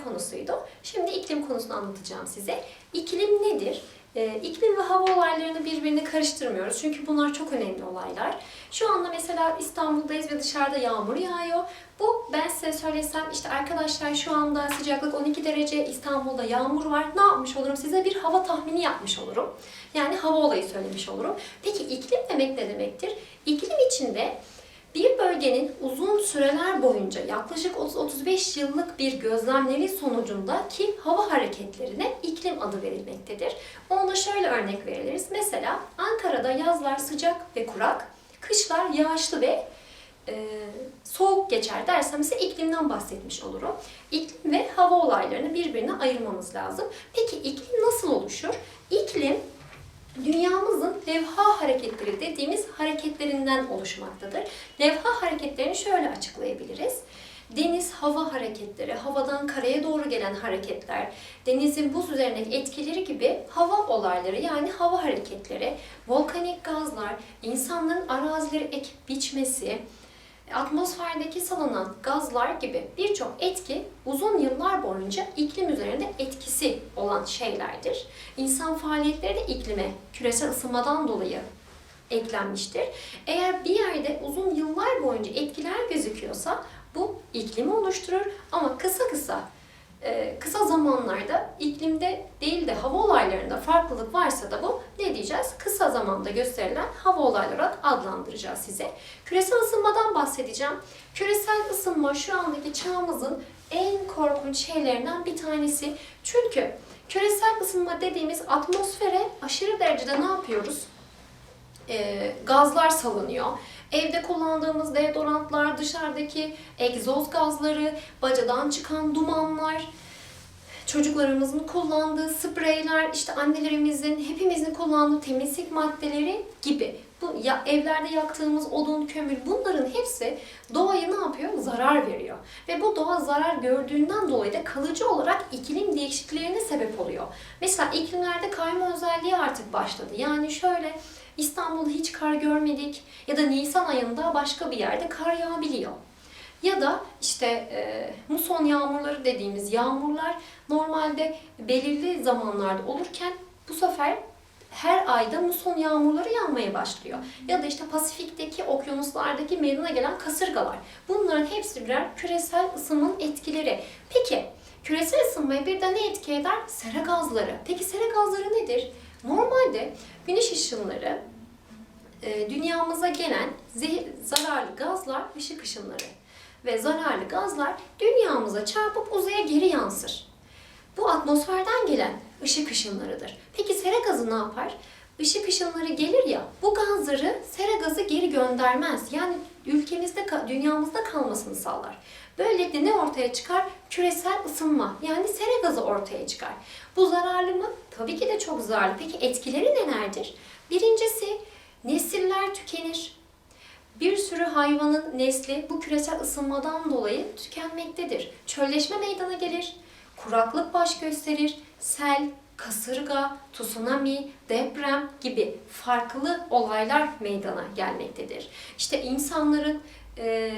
mevsimler konusuydu. Şimdi iklim konusunu anlatacağım size. İklim nedir? Ee, İklim ve hava olaylarını birbirine karıştırmıyoruz. Çünkü bunlar çok önemli olaylar. Şu anda mesela İstanbul'dayız ve dışarıda yağmur yağıyor. Bu ben size söylesem işte arkadaşlar şu anda sıcaklık 12 derece İstanbul'da yağmur var. Ne yapmış olurum? Size bir hava tahmini yapmış olurum. Yani hava olayı söylemiş olurum. Peki iklim demek ne demektir? İklim içinde bölgenin uzun süreler boyunca yaklaşık 30-35 yıllık bir gözlemleri sonucundaki hava hareketlerine iklim adı verilmektedir. Da şöyle örnek verebiliriz. Mesela Ankara'da yazlar sıcak ve kurak, kışlar yağışlı ve e, soğuk geçer dersem ise iklimden bahsetmiş olurum. İklim ve hava olaylarını birbirine ayırmamız lazım. Peki iklim nasıl oluşur? İklim dünyamızın levha hareketleri dediğimiz hareketlerinden oluşmaktadır. Levha hareketlerini şöyle açıklayabiliriz. Deniz hava hareketleri, havadan karaya doğru gelen hareketler, denizin buz üzerindeki etkileri gibi hava olayları yani hava hareketleri, volkanik gazlar, insanların arazileri ekip biçmesi, atmosferdeki salınan gazlar gibi birçok etki uzun yıllar boyunca iklim üzerinde etkisi olan şeylerdir. İnsan faaliyetleri de iklime küresel ısınmadan dolayı eklenmiştir. Eğer bir yerde uzun yıllar boyunca etkiler gözüküyorsa bu iklimi oluşturur ama kısa kısa kısa zamanlarda iklimde değil de hava olaylarında farklılık varsa da bu ne diyeceğiz? Kısa zamanda gösterilen hava olayları olarak adlandıracağız size. Küresel ısınmadan bahsedeceğim. Küresel ısınma şu andaki çağımızın en korkunç şeylerinden bir tanesi. Çünkü küresel ısınma dediğimiz atmosfere aşırı derecede ne yapıyoruz? e, gazlar salınıyor. Evde kullandığımız deodorantlar, dışarıdaki egzoz gazları, bacadan çıkan dumanlar, çocuklarımızın kullandığı spreyler, işte annelerimizin, hepimizin kullandığı temizlik maddeleri gibi. Bu ya, evlerde yaktığımız odun, kömür bunların hepsi doğaya ne yapıyor? Zarar veriyor. Ve bu doğa zarar gördüğünden dolayı da kalıcı olarak iklim değişikliklerine sebep oluyor. Mesela iklimlerde kayma özelliği artık başladı. Yani şöyle İstanbul'da hiç kar görmedik ya da Nisan ayında başka bir yerde kar yağabiliyor. Ya da işte e, muson yağmurları dediğimiz yağmurlar normalde belirli zamanlarda olurken bu sefer her ayda muson yağmurları yağmaya başlıyor. Ya da işte Pasifik'teki okyanuslardaki meydana gelen kasırgalar. Bunların hepsi birer küresel ısınmanın etkileri. Peki küresel ısınmayı bir de ne etki eder? Sera gazları. Peki sera gazları nedir? Normalde güneş ışınları e, dünyamıza gelen zararlı gazlar ışık ışınları ve zararlı gazlar dünyamıza çarpıp uzaya geri yansır. Bu atmosferden gelen ışık ışınlarıdır. Peki sera gazı ne yapar? Işık ışınları gelir ya, bu gazları sera gazı geri göndermez. Yani ülkemizde, dünyamızda kalmasını sağlar. Böylelikle ne ortaya çıkar? Küresel ısınma. Yani sera gazı ortaya çıkar. Bu zararlı mı? Tabii ki de çok zararlı. Peki etkileri nelerdir? Birincisi nesiller tükenir. Bir sürü hayvanın nesli bu küresel ısınmadan dolayı tükenmektedir. Çölleşme meydana gelir, kuraklık baş gösterir, sel, kasırga, tsunami, deprem gibi farklı olaylar meydana gelmektedir. İşte insanların e,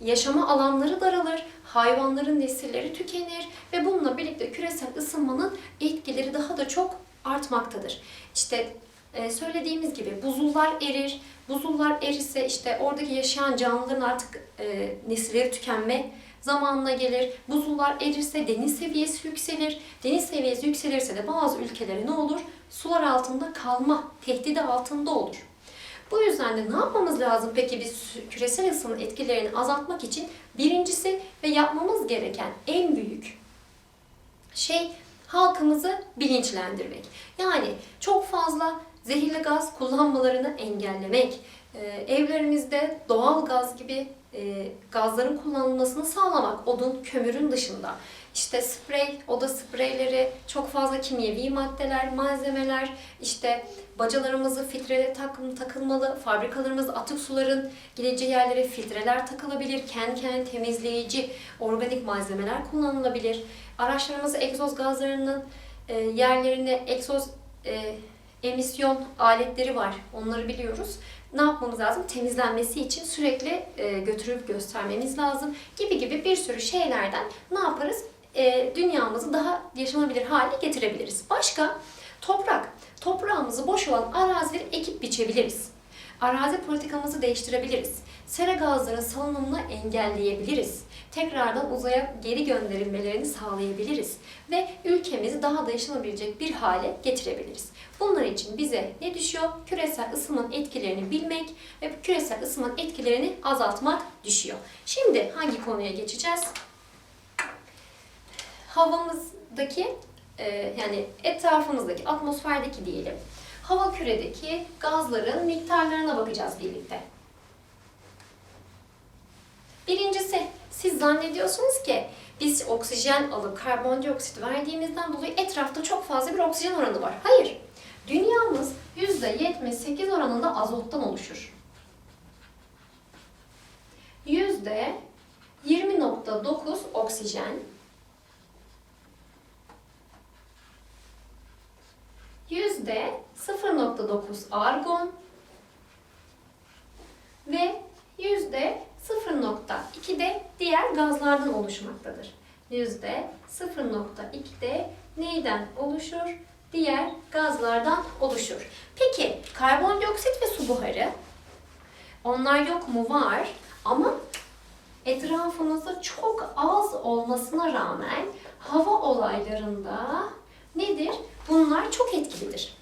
yaşama alanları daralır, hayvanların nesilleri tükenir ve bununla birlikte küresel ısınmanın etkileri daha da çok artmaktadır. İşte e, söylediğimiz gibi buzullar erir, buzullar erirse işte oradaki yaşayan canlıların artık e, nesilleri tükenme zamanına gelir. Buzullar erirse deniz seviyesi yükselir. Deniz seviyesi yükselirse de bazı ülkelere ne olur? Sular altında kalma tehdidi altında olur. Bu yüzden de ne yapmamız lazım peki biz küresel ısının etkilerini azaltmak için? Birincisi ve yapmamız gereken en büyük şey halkımızı bilinçlendirmek. Yani çok fazla zehirli gaz kullanmalarını engellemek, evlerimizde doğal gaz gibi gazların kullanılmasını sağlamak odun, kömürün dışında. İşte sprey, oda spreyleri, çok fazla kimyevi maddeler, malzemeler, işte bacalarımızı filtrele takım, takılmalı, fabrikalarımızda atık suların gideceği yerlere filtreler takılabilir, kendi kendine temizleyici organik malzemeler kullanılabilir. Araçlarımızı egzoz gazlarının e, yerlerine egzoz e, emisyon aletleri var. Onları biliyoruz. ne yapmamız lazım? Temizlenmesi için sürekli e, götürüp göstermemiz lazım gibi gibi bir sürü şeylerden ne yaparız? E, dünyamızı daha yaşanabilir hale getirebiliriz. Başka? Toprak. Toprağımızı boş olan arazileri ekip biçebiliriz. Arazi politikamızı değiştirebiliriz. Sera gazların salınımını engelleyebiliriz. Tekrardan uzaya geri gönderilmelerini sağlayabiliriz. Ve ülkemizi daha da yaşanabilecek bir hale getirebiliriz. Bunlar için bize ne düşüyor? Küresel ısınmanın etkilerini bilmek ve küresel ısınmanın etkilerini azaltmak düşüyor. Şimdi hangi konuya geçeceğiz? Havamızdaki e, yani etrafımızdaki, atmosferdeki diyelim, hava küredeki gazların miktarlarına bakacağız birlikte. Birincisi, siz zannediyorsunuz ki biz oksijen alıp karbondioksit verdiğimizden dolayı etrafta çok fazla bir oksijen oranı var. Hayır. Dünyamız %78 oranında azottan oluşur. %20.9 oksijen, yüzde 0.9 argon ve yüzde 0.2 de diğer gazlardan oluşmaktadır. Yüzde 0.2 de neyden oluşur? Diğer gazlardan oluşur. Peki karbondioksit ve su buharı onlar yok mu? Var. Ama etrafımızda çok az olmasına rağmen hava olaylarında nedir? Bunlar çok etkilidir.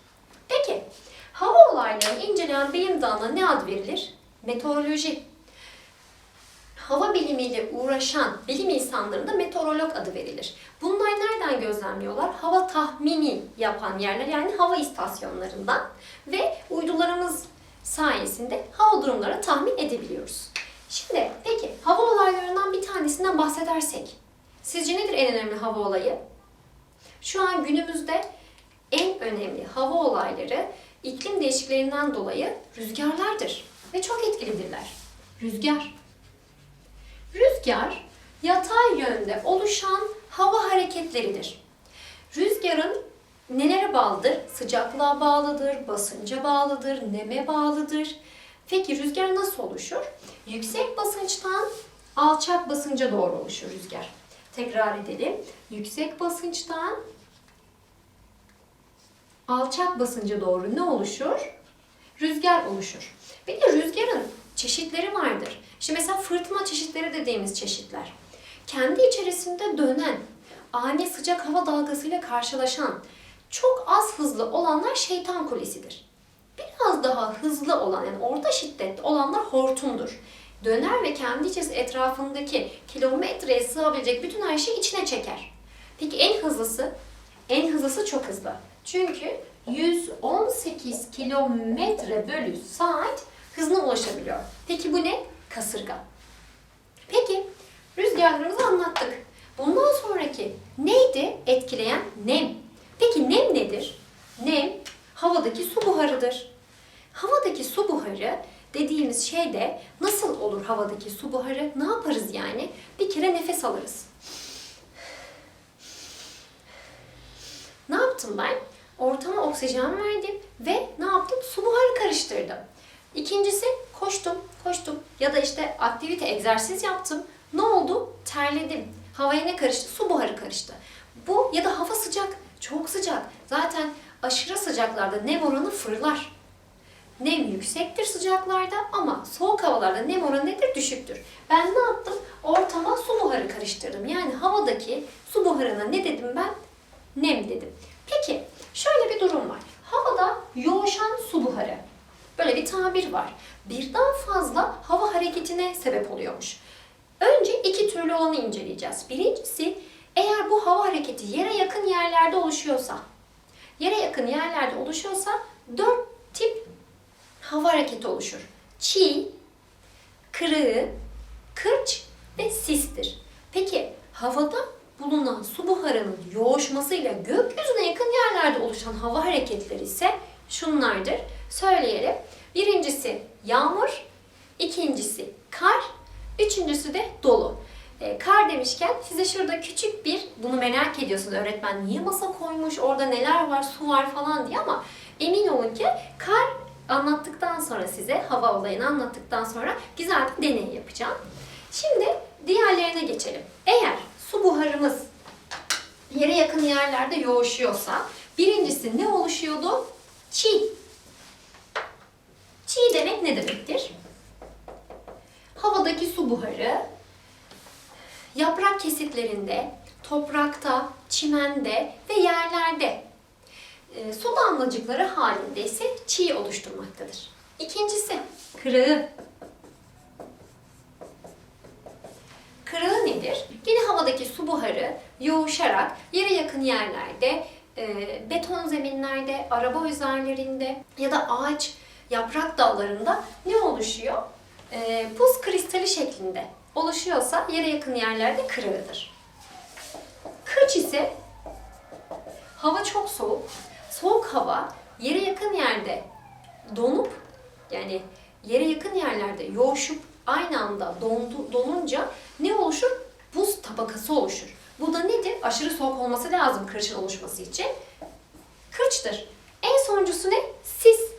Peki, hava olaylarını inceleyen bilim dalına ne ad verilir? Meteoroloji. Hava bilimiyle uğraşan bilim insanlarına meteorolog adı verilir. Bunlar nereden gözlemliyorlar? Hava tahmini yapan yerler yani hava istasyonlarından ve uydularımız sayesinde hava durumlarını tahmin edebiliyoruz. Şimdi peki hava olaylarından bir tanesinden bahsedersek sizce nedir en önemli hava olayı? Şu an günümüzde en önemli hava olayları iklim değişikliğinden dolayı rüzgarlardır ve çok etkilidirler. Rüzgar. Rüzgar yatay yönde oluşan hava hareketleridir. Rüzgarın nelere bağlıdır? Sıcaklığa bağlıdır, basınca bağlıdır, neme bağlıdır. Peki rüzgar nasıl oluşur? Yüksek basınçtan alçak basınca doğru oluşur rüzgar. Tekrar edelim. Yüksek basınçtan alçak basınca doğru ne oluşur? Rüzgar oluşur. Bir de rüzgarın çeşitleri vardır. İşte mesela fırtına çeşitleri dediğimiz çeşitler. Kendi içerisinde dönen, ani sıcak hava dalgasıyla karşılaşan, çok az hızlı olanlar şeytan kulesidir. Biraz daha hızlı olan, yani orta şiddetli olanlar hortumdur. Döner ve kendi içerisinde etrafındaki kilometreye sığabilecek bütün her şeyi içine çeker. Peki en hızlısı? En hızlısı çok hızlı. Çünkü 118 kilometre bölü saat hızına ulaşabiliyor. Peki bu ne? Kasırga. Peki rüzgarlarımızı anlattık. Bundan sonraki neydi etkileyen? Nem. Peki nem nedir? Nem havadaki su buharıdır. Havadaki su buharı dediğimiz şey de nasıl olur havadaki su buharı? Ne yaparız yani? Bir kere nefes alırız. Ne yaptım ben? Ortama oksijen verdim ve ne yaptım? Su buharı karıştırdım. İkincisi koştum, koştum ya da işte aktivite, egzersiz yaptım. Ne oldu? Terledim. Havaya ne karıştı? Su buharı karıştı. Bu ya da hava sıcak, çok sıcak. Zaten aşırı sıcaklarda nem oranı fırlar. Nem yüksektir sıcaklarda ama soğuk havalarda nem oranı nedir? Düşüktür. Ben ne yaptım? Ortama su buharı karıştırdım. Yani havadaki su buharına ne dedim ben? Nem dedim. Peki şöyle bir durum var. Havada yoğuşan su buharı. Böyle bir tabir var. Birden fazla hava hareketine sebep oluyormuş. Önce iki türlü olanı inceleyeceğiz. Birincisi eğer bu hava hareketi yere yakın yerlerde oluşuyorsa, yere yakın yerlerde oluşuyorsa dört tip hava hareketi oluşur. Çiğ, kırığı, kırç ve sistir. Peki havada bulunan su buharının yoğuşmasıyla gökyüzüne yakın yerlerde oluşan hava hareketleri ise şunlardır. Söyleyelim. Birincisi yağmur, ikincisi kar, üçüncüsü de dolu. E, kar demişken size şurada küçük bir, bunu merak ediyorsunuz öğretmen niye masa koymuş, orada neler var, su var falan diye ama emin olun ki kar anlattıktan sonra size hava olayını anlattıktan sonra güzel bir deney yapacağım. Şimdi diğerlerine geçelim. Eğer su buharımız yere yakın yerlerde yoğuşuyorsa birincisi ne oluşuyordu? Çiğ. Çiğ demek ne demektir? Havadaki su buharı yaprak kesitlerinde, toprakta, çimende ve yerlerde e, su damlacıkları halinde ise çiğ oluşturmaktadır. İkincisi kırığı. Kırığı nedir? Yine havadaki su buharı yoğuşarak yere yakın yerlerde, e, beton zeminlerde, araba üzerlerinde ya da ağaç yaprak dallarında ne oluşuyor? E, buz kristali şeklinde oluşuyorsa yere yakın yerlerde kırığıdır. Kırç ise hava çok soğuk. Soğuk hava yere yakın yerde donup yani yere yakın yerlerde yoğuşup aynı anda dondu, donunca ne oluşur? Buz tabakası oluşur. Bu da nedir? Aşırı soğuk olması lazım kırçın oluşması için. Kırçtır. En sonuncusu ne? Sis.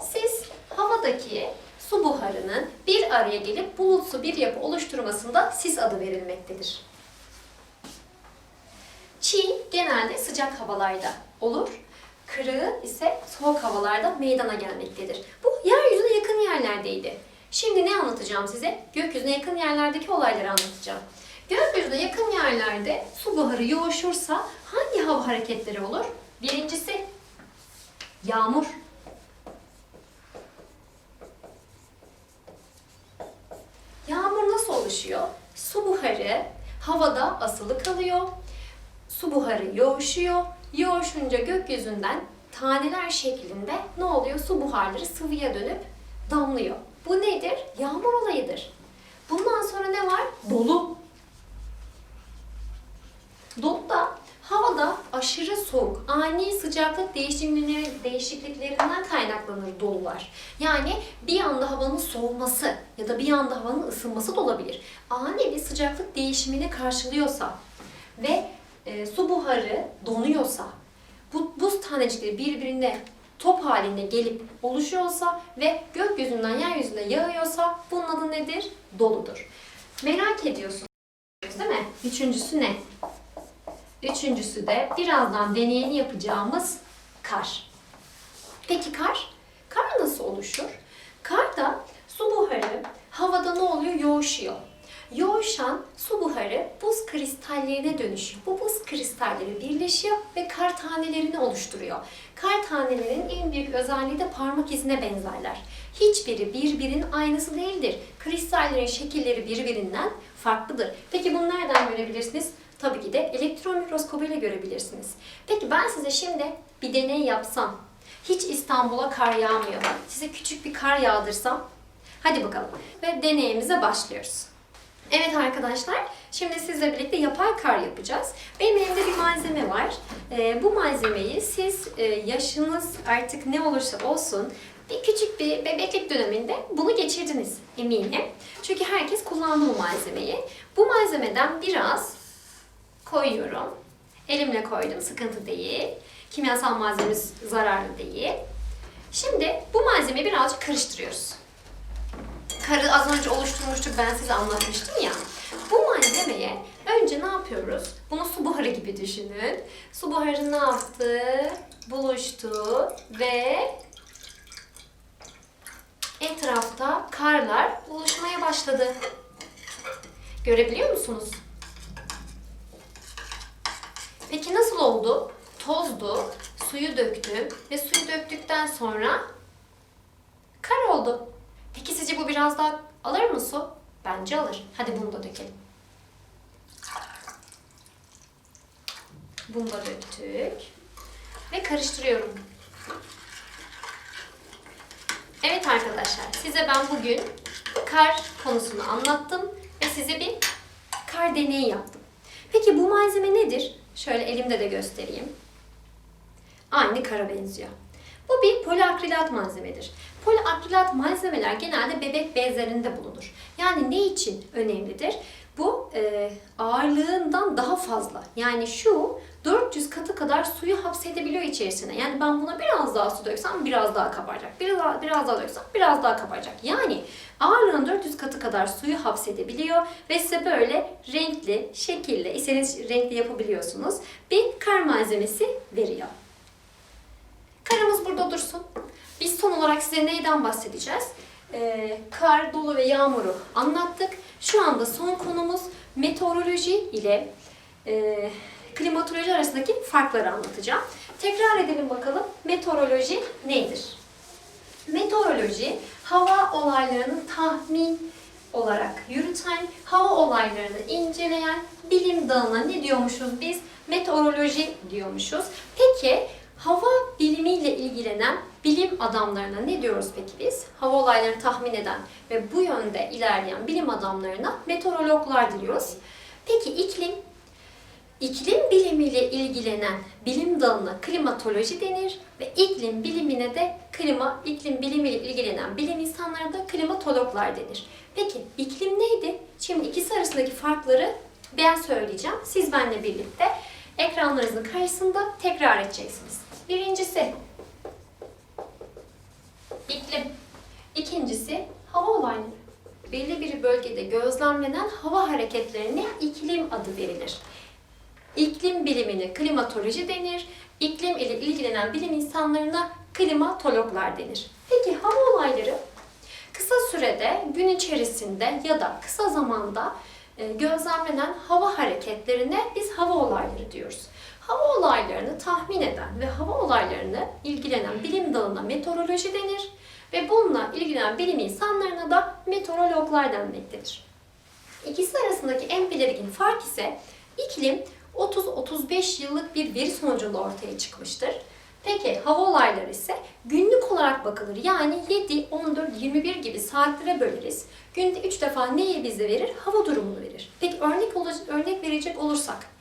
Sis havadaki su buharının bir araya gelip bulutsu bir yapı oluşturmasında sis adı verilmektedir. Çiğ genelde sıcak havalarda olur. Kırığı ise soğuk havalarda meydana gelmektedir. Bu yeryüzüne yakın yerlerdeydi. Şimdi ne anlatacağım size? Gökyüzüne yakın yerlerdeki olayları anlatacağım. Gökyüzüne yakın yerlerde su buharı yoğuşursa hangi hava hareketleri olur? Birincisi yağmur. Yağmur nasıl oluşuyor? Su buharı havada asılı kalıyor. Su buharı yoğuşuyor. Yoğuşunca gökyüzünden taneler şeklinde ne oluyor? Su buharları sıvıya dönüp damlıyor. Bu nedir? Yağmur olayıdır. Bundan sonra ne var? Dolu. Doluda havada aşırı soğuk, ani sıcaklık değişimleri, değişikliklerinden kaynaklanır dolular. Yani bir anda havanın soğuması ya da bir anda havanın ısınması da olabilir. Ani bir sıcaklık değişimini karşılıyorsa ve e, su buharı donuyorsa, bu buz tanecikleri birbirine top halinde gelip oluşuyorsa ve gökyüzünden yeryüzüne yağıyorsa bunun adı nedir? Doludur. Merak ediyorsunuz değil mi? Üçüncüsü ne? Üçüncüsü de birazdan deneyini yapacağımız kar. Peki kar? Kar nasıl oluşur? Karda su buharı havada ne oluyor? Yoğuşuyor. Yoğuşan su buharı buz kristallerine dönüşüyor. Bu buz kristalleri birleşiyor ve kar tanelerini oluşturuyor. Kar tanelerinin en büyük özelliği de parmak izine benzerler. Hiçbiri birbirinin aynısı değildir. Kristallerin şekilleri birbirinden farklıdır. Peki bunu nereden görebilirsiniz? Tabii ki de elektron mikroskobuyla görebilirsiniz. Peki ben size şimdi bir deney yapsam, hiç İstanbul'a kar yağmıyor. Size küçük bir kar yağdırsam, hadi bakalım. Ve deneyimize başlıyoruz. Evet arkadaşlar, şimdi sizle birlikte yapay kar yapacağız. Benim elimde bir malzeme var. Ee, bu malzemeyi siz e, yaşınız artık ne olursa olsun bir küçük bir bebeklik döneminde bunu geçirdiniz eminim. Çünkü herkes kullandı bu malzemeyi. Bu malzemeden biraz koyuyorum. Elimle koydum, sıkıntı değil. Kimyasal malzememiz zararlı değil. Şimdi bu malzemeyi birazcık karıştırıyoruz. Karı az önce oluşturmuştuk, ben size anlatmıştım ya. Bu malzemeye önce ne yapıyoruz? Bunu su buharı gibi düşünün. Su buharı ne yaptı? Buluştu ve etrafta karlar oluşmaya başladı. Görebiliyor musunuz? Peki nasıl oldu? Tozdu, suyu döktüm ve suyu döktükten sonra kar oldu. Peki sizce bu biraz daha alır mı su? Bence alır. Hadi bunu da dökelim. Bunu da döktük. Ve karıştırıyorum. Evet arkadaşlar, size ben bugün kar konusunu anlattım ve size bir kar deneyi yaptım. Peki bu malzeme nedir? Şöyle elimde de göstereyim. Aynı kara benziyor. Bu bir poliakrilat malzemedir. Poliakrilat malzemeler genelde bebek bezlerinde bulunur. Yani ne için önemlidir? Bu e, ağırlığından daha fazla. Yani şu 400 katı kadar suyu hapsedebiliyor içerisine. Yani ben buna biraz daha su döksem biraz daha kabaracak. Biraz daha, biraz daha döksem biraz daha kabaracak. Yani ağırlığın 400 katı kadar suyu hapsedebiliyor ve size böyle renkli, şekilli, istediğiniz renkli yapabiliyorsunuz. Bir kar malzemesi veriyor. Karımız burada dursun. Biz son olarak size neyden bahsedeceğiz? Ee, kar, dolu ve yağmuru anlattık. Şu anda son konumuz meteoroloji ile e, klimatoloji arasındaki farkları anlatacağım. Tekrar edelim bakalım. Meteoroloji nedir? Meteoroloji hava olaylarının tahmin olarak yürüten, hava olaylarını inceleyen bilim dalına ne diyormuşuz biz? Meteoroloji diyormuşuz. Peki hava bilimiyle ilgilenen bilim adamlarına ne diyoruz peki biz? Hava olaylarını tahmin eden ve bu yönde ilerleyen bilim adamlarına meteorologlar diyoruz. Peki iklim İklim bilimiyle ilgilenen bilim dalına klimatoloji denir ve iklim bilimine de klima, iklim bilimiyle ilgilenen bilim insanlarına da klimatologlar denir. Peki iklim neydi? Şimdi ikisi arasındaki farkları ben söyleyeceğim. Siz benimle birlikte ekranlarınızın karşısında tekrar edeceksiniz. Birincisi iklim. İkincisi hava olayları. Belli bir bölgede gözlemlenen hava hareketlerine iklim adı verilir. İklim bilimine klimatoloji denir. İklim ile ilgilenen bilim insanlarına klimatologlar denir. Peki hava olayları kısa sürede gün içerisinde ya da kısa zamanda e, gözlemlenen hava hareketlerine biz hava olayları diyoruz. Hava olaylarını tahmin eden ve hava olaylarını ilgilenen bilim dalına meteoroloji denir ve bununla ilgilenen bilim insanlarına da meteorologlar denmektedir. İkisi arasındaki en belirgin fark ise iklim 30-35 yıllık bir veri sonucunda ortaya çıkmıştır. Peki hava olayları ise günlük olarak bakılır. Yani 7, 14, 21 gibi saatlere böleriz. Günde 3 defa neyi bize verir? Hava durumunu verir. Peki örnek, örnek verecek olursak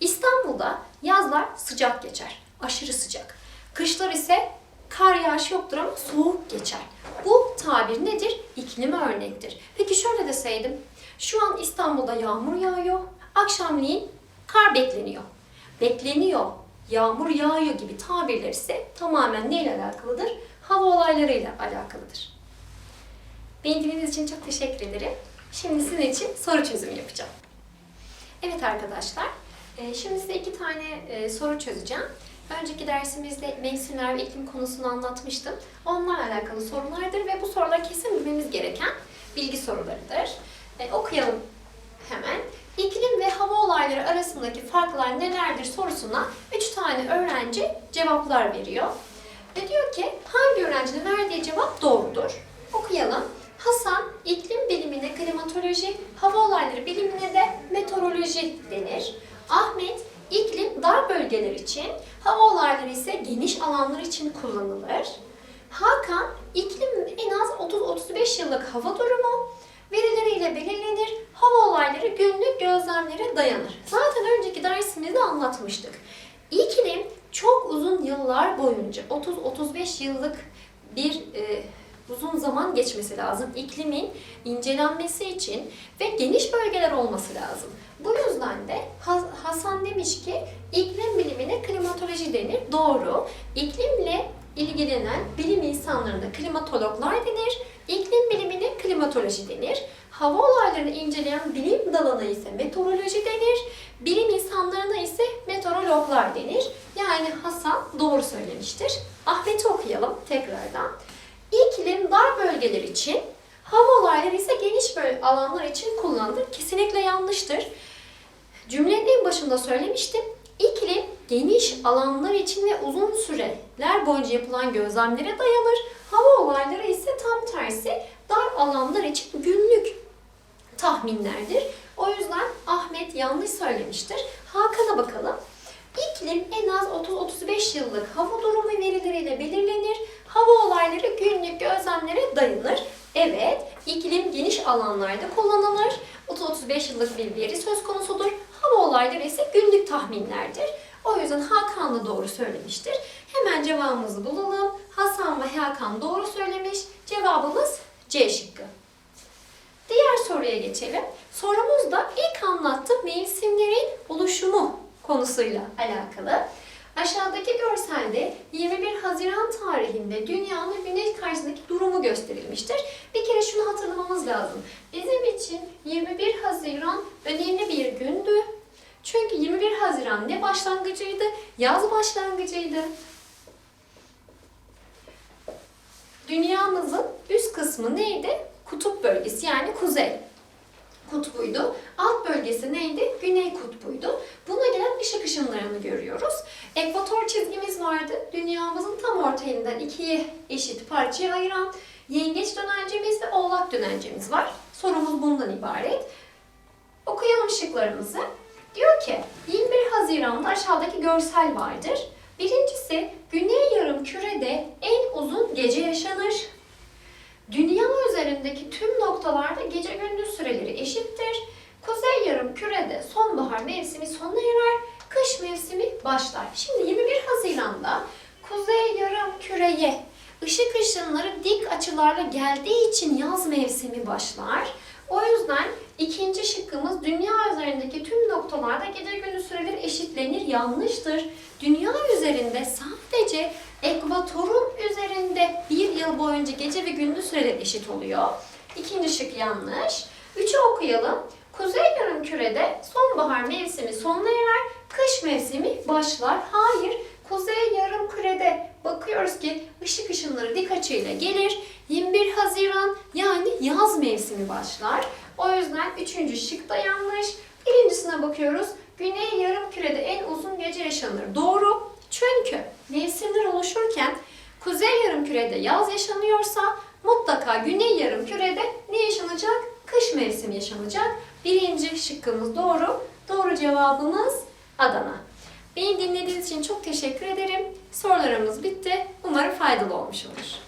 İstanbul'da yazlar sıcak geçer. Aşırı sıcak. Kışlar ise kar yağış yoktur ama soğuk geçer. Bu tabir nedir? İklime örnektir. Peki şöyle deseydim. Şu an İstanbul'da yağmur yağıyor. Akşamleyin kar bekleniyor. Bekleniyor, yağmur yağıyor gibi tabirler ise tamamen neyle alakalıdır? Hava olaylarıyla alakalıdır. Beni dinlediğiniz için çok teşekkür ederim. Şimdi sizin için soru çözümü yapacağım. Evet arkadaşlar, şimdi size iki tane e, soru çözeceğim. Önceki dersimizde mevsimler ve iklim konusunu anlatmıştım. Onlarla alakalı sorulardır ve bu sorular kesin bilmemiz gereken bilgi sorularıdır. E, okuyalım hemen. İklim ve hava olayları arasındaki farklar nelerdir sorusuna 3 tane öğrenci cevaplar veriyor. Ve diyor ki hangi öğrencinin verdiği cevap doğrudur? Okuyalım. Hasan, iklim bilimine klimatoloji, hava olayları bilimine de meteoroloji denir. Ahmet, iklim dar bölgeler için, hava olayları ise geniş alanlar için kullanılır. Hakan, iklim en az 30-35 yıllık hava durumu, verileriyle belirlenir, hava olayları günlük gözlemlere dayanır. Zaten önceki dersimizde anlatmıştık. İklim çok uzun yıllar boyunca, 30-35 yıllık bir e, uzun zaman geçmesi lazım iklimin incelenmesi için ve geniş bölgeler olması lazım. Bu yüzden de Hasan demiş ki iklim bilimine klimatoloji denir. Doğru. İklimle ilgilenen bilim insanlarına klimatologlar denir. İklim bilimine klimatoloji denir. Hava olaylarını inceleyen bilim dalına ise meteoroloji denir. Bilim insanlarına ise meteorologlar denir. Yani Hasan doğru söylemiştir. Ahmet'i okuyalım tekrardan. İklim dar bölgeler için, hava olayları ise geniş alanlar için kullanılır. Kesinlikle yanlıştır. Cümlenin en başında söylemiştim. İklim geniş alanlar için ve uzun süreler boyunca yapılan gözlemlere dayanır. Hava olayları ise tam tersi dar alanlar için günlük tahminlerdir. O yüzden Ahmet yanlış söylemiştir. Hakan'a bakalım. İklim en az 30-35 yıllık hava durumu verileriyle belirlenir. Olayları günlük gözlemlere dayanır. Evet, iklim geniş alanlarda kullanılır. 30-35 yıllık bir veri söz konusudur. Hava olayları ise günlük tahminlerdir. O yüzden Hakan da doğru söylemiştir. Hemen cevabımızı bulalım. Hasan ve Hakan doğru söylemiş. Cevabımız C şıkkı. Diğer soruya geçelim. Sorumuz da ilk anlattığım mevsimlerin oluşumu konusuyla alakalı. Aşağıdaki görselde 21 Haziran tarihinde dünyanın güneş karşısındaki durumu gösterilmiştir. Bir kere şunu hatırlamamız lazım. Bizim için 21 Haziran önemli bir gündü. Çünkü 21 Haziran ne başlangıcıydı? Yaz başlangıcıydı. Dünyamızın üst kısmı neydi? Kutup bölgesi yani kuzey kutbuydu. Alt bölgesi neydi? Güney kutbuydu. Buna gelen ışık ışınlarını görüyoruz. Ekvator çizgimiz vardı. Dünyamızın tam ortayından ikiye eşit parçaya ayıran yengeç dönencemiz ve oğlak dönencemiz var. Sorumuz bundan ibaret. Okuyalım ışıklarımızı. Diyor ki 21 Haziran'da aşağıdaki görsel vardır. Birincisi güney yarım kürede en uzun gece yaşanır. Üzerindeki tüm noktalarda gece gündüz süreleri eşittir. Kuzey yarım kürede sonbahar mevsimi sona erer, kış mevsimi başlar. Şimdi 21 Haziran'da kuzey yarım küreye ışık ışınları dik açılarla geldiği için yaz mevsimi başlar. O yüzden ikinci şıkkımız dünya üzerindeki tüm noktalarda gece gündüz süreleri eşitlenir. Yanlıştır. Dünya üzerinde sadece ekvatorun üzerinde bir yıl boyunca gece ve gündüz süreleri eşit oluyor. İkinci şık yanlış. Üçü okuyalım. Kuzey yarım kürede sonbahar mevsimi sona erer, kış mevsimi başlar. Hayır, kuzey yarım kürede bakıyoruz ki ışık ışınları dik açıyla gelir. 21 Haziran yani yaz mevsimi başlar. O yüzden üçüncü şık da yanlış. Birincisine bakıyoruz. Güney yarım kürede en uzun gece yaşanır. Doğru. Çünkü mevsimler oluşurken kuzey yarım kürede yaz yaşanıyorsa mutlaka güney yarım kürede ne yaşanacak? Kış mevsimi yaşanacak. Birinci şıkkımız doğru. Doğru cevabımız Adana. Beni dinlediğiniz için çok teşekkür ederim. Sorularımız bitti. Umarım faydalı olmuş olur.